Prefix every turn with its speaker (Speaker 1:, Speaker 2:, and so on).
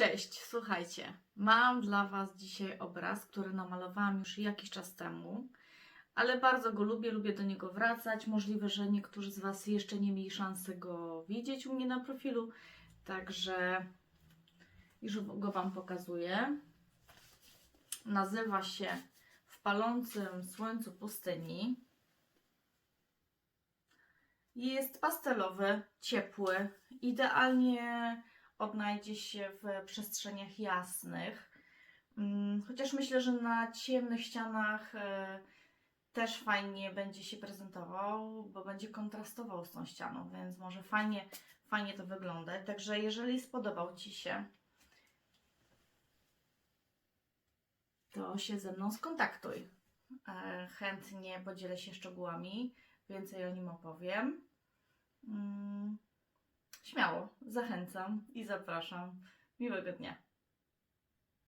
Speaker 1: Cześć, słuchajcie. Mam dla Was dzisiaj obraz, który namalowałam już jakiś czas temu, ale bardzo go lubię, lubię do niego wracać. Możliwe, że niektórzy z Was jeszcze nie mieli szansy go widzieć u mnie na profilu, także już go Wam pokazuję. Nazywa się W palącym słońcu pustyni. Jest pastelowy, ciepły, idealnie odnajdzie się w przestrzeniach jasnych. Mm, Chociaż myślę, że na ciemnych ścianach e, też fajnie będzie się prezentował, bo będzie kontrastował z tą ścianą, więc może fajnie, fajnie to wyglądać. Także jeżeli spodobał Ci się, to się ze mną skontaktuj. E, Chętnie podzielę się szczegółami, więcej o nim opowiem. Zachęcam i zapraszam. Miłego dnia.